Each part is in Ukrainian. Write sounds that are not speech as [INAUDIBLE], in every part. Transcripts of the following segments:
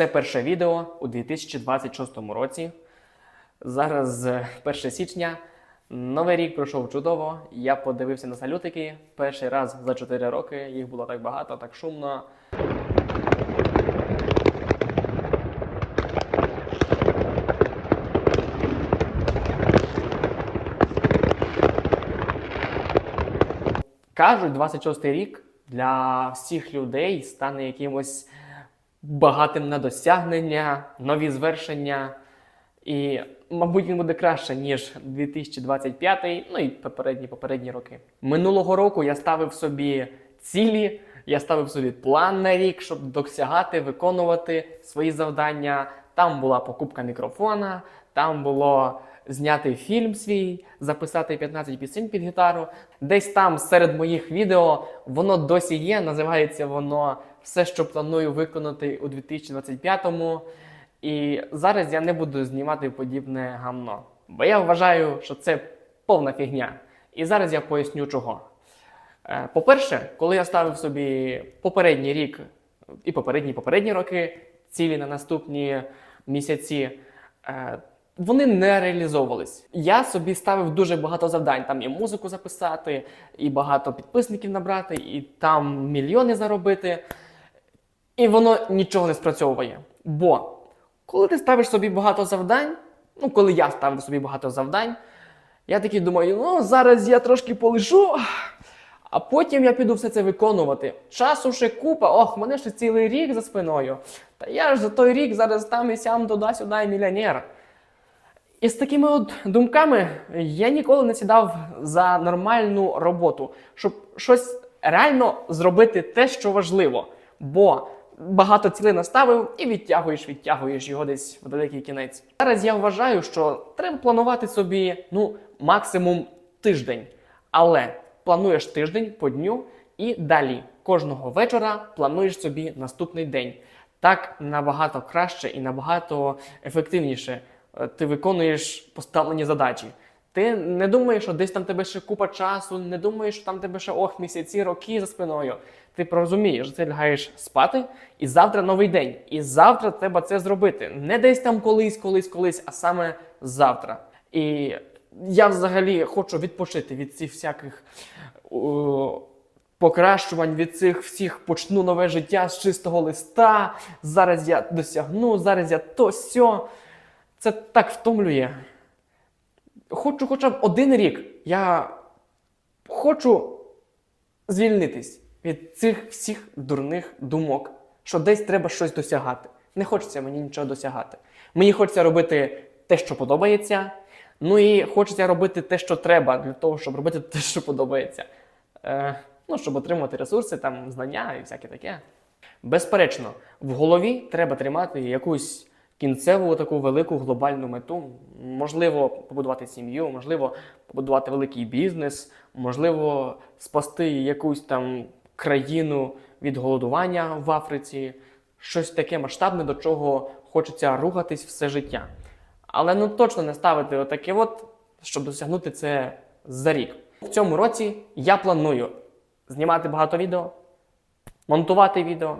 Це перше відео у 2026 році. Зараз е, 1 січня. Новий рік пройшов чудово. Я подивився на салютики. Перший раз за 4 роки. Їх було так багато, так шумно. Кажуть, 26-й рік для всіх людей стане якимось багатим на досягнення, нові звершення. І, мабуть, він буде краще, ніж 2025, ну і попередні попередні роки. Минулого року я ставив собі цілі, я ставив собі план на рік, щоб досягати, виконувати свої завдання. Там була покупка мікрофона, там було зняти фільм свій, записати 15 пісень під гітару. Десь там серед моїх відео воно досі є. Називається воно Все, що планую виконати у 2025-му. І зараз я не буду знімати подібне гамно. Бо я вважаю, що це повна фігня. І зараз я поясню чого. Е, По-перше, коли я ставив собі попередній рік і попередні попередні роки, цілі на наступні місяці, е, вони не реалізовувались. Я собі ставив дуже багато завдань. Там і музику записати, і багато підписників набрати, і там мільйони заробити. І воно нічого не спрацьовує. Бо коли ти ставиш собі багато завдань, ну коли я ставлю собі багато завдань, я такий думаю, ну зараз я трошки полежу, а потім я піду все це виконувати. Часу ще купа, ох, мене ще цілий рік за спиною. Та я ж за той рік зараз там і сям туди-сюди мільйонер. І з такими от думками я ніколи не сідав за нормальну роботу, щоб щось реально зробити те, що важливо. Бо багато цілей наставив і відтягуєш, відтягуєш його десь в далекий кінець. Зараз я вважаю, що треба планувати собі ну, максимум тиждень. Але плануєш тиждень по дню і далі кожного вечора плануєш собі наступний день. Так набагато краще і набагато ефективніше ти виконуєш поставлені задачі. Ти не думаєш, що десь там тебе ще купа часу, не думаєш, що там тебе ще ох, місяці, роки за спиною. Ти розумієш, що ти лягаєш спати, і завтра новий день. І завтра треба це зробити. Не десь там колись, колись, колись, а саме завтра. І я взагалі хочу відпочити від цих всяких о, покращувань, від цих всіх почну нове життя з чистого листа. Зараз я досягну, зараз я то сьо. Це так втомлює. Хочу хоча б один рік. Я хочу звільнитись від цих всіх дурних думок, що десь треба щось досягати. Не хочеться мені нічого досягати. Мені хочеться робити те, що подобається. Ну і хочеться робити те, що треба, для того, щоб робити те, що подобається. Е, ну, щоб отримати ресурси, там, знання і всяке таке. Безперечно, в голові треба тримати якусь кінцеву таку велику глобальну мету. Можливо, побудувати сім'ю, можливо, побудувати великий бізнес, можливо, спасти якусь там країну від голодування в Африці, щось таке масштабне, до чого хочеться рухатись все життя. Але ну точно не ставити отаке, от, щоб досягнути це за рік. В цьому році я планую знімати багато відео, монтувати відео,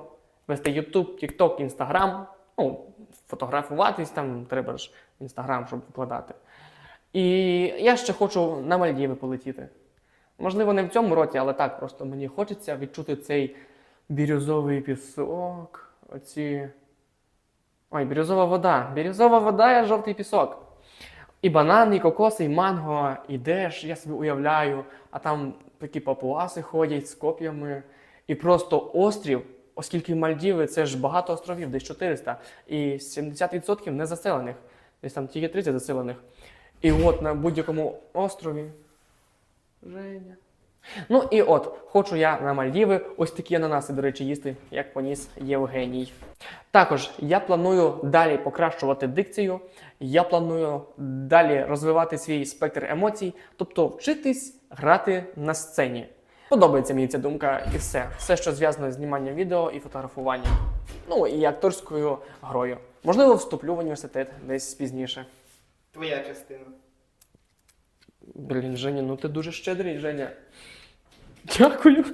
вести YouTube, TikTok, Instagram, ну, фотографуватись там, треба ж Instagram, щоб викладати. І я ще хочу на Мальдіви полетіти. Можливо, не в цьому році, але так, просто мені хочеться відчути цей бірюзовий пісок, оці. Ой, бірюзова вода. Бірюзова вода і жовтий пісок. І банани, і кокоси, і манго, ідеш, я собі уявляю, а там такі папуаси ходять з коп'ями. І просто острів, оскільки Мальдіви це ж багато островів, десь 400, і 70% не заселених, десь там тільки 30 заселених. І от на будь-якому острові. Женя. Ну і от, хочу я на Мальдіви ось такі ананаси, до речі, їсти, як поніс Євгеній. Також я планую далі покращувати дикцію, я планую далі розвивати свій спектр емоцій, тобто вчитись грати на сцені. Подобається мені ця думка і все. Все, що зв'язано з зніманням відео і фотографуванням. Ну і акторською грою. Можливо, вступлю в університет десь пізніше. Твоя частина. Блін, Женя, ну ти дуже щедрий, Женя. Дякую.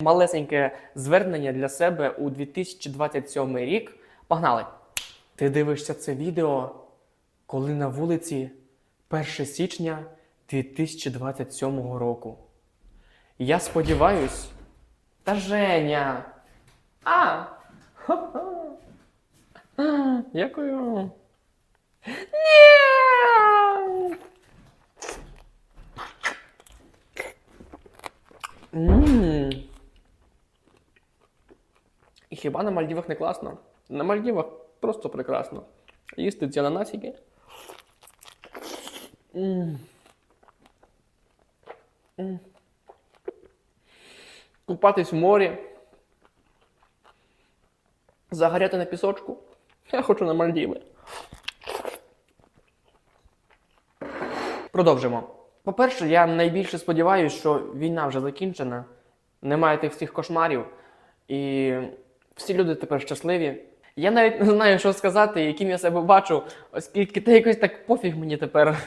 Малесеньке звернення для себе у 2027 рік. Погнали! Ти дивишся це відео, коли на вулиці 1 січня 2027 року. Я сподіваюсь. Та Женя. А! [LAUGHS] Дякую. Ні! І хіба на Мальдівах не класно? На Мальдівах просто прекрасно. Їсти ці ананасики. Купатись в морі. Загоряти на пісочку. Я хочу на Мальдіви. Продовжимо. По-перше, я найбільше сподіваюся, що війна вже закінчена, немає тих всіх кошмарів, і всі люди тепер щасливі. Я навіть не знаю, що сказати, яким я себе бачу, оскільки та якось так пофіг мені тепер,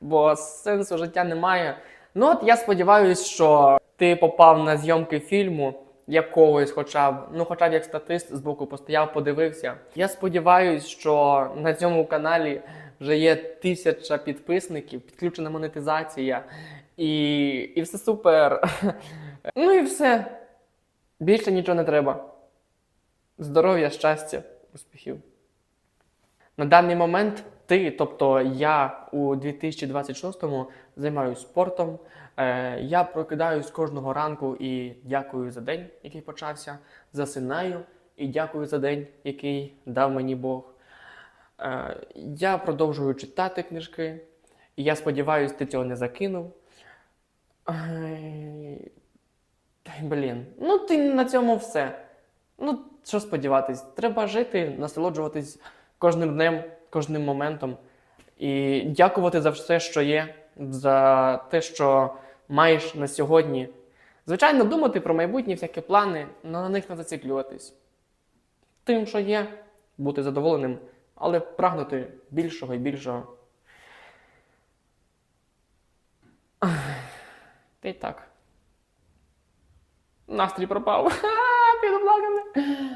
бо сенсу життя немає. Ну от я сподіваюся, що ти попав на зйомки фільму якогось, хоча б, ну хоча б як статист збоку постояв, подивився. Я сподіваюся, що на цьому каналі вже є тисяча підписників, підключена монетизація, і, і все супер. [LAUGHS] Ну і все. Більше нічого не треба. Здоров'я, щастя, успіхів. На даний момент ти, тобто я у 2026-му займаюся спортом. Е, я прокидаюсь кожного ранку і дякую за день, який почався. Засинаю і дякую за день, який дав мені Бог. Е, я продовжую читати книжки, і я сподіваюся, ти цього не закинув. Й, Блін, ну ти на цьому все. Ну, що сподіватись, треба жити, насолоджуватись кожним днем, кожним моментом. І дякувати за все, що є, за те, що маєш на сьогодні. Звичайно, думати про майбутні всякі плани, але на них не зациклюватись. Тим, що є, бути задоволеним, але прагнути більшого і більшого. Та й так. Настрій пропав. [LAUGHS] Allah'ım.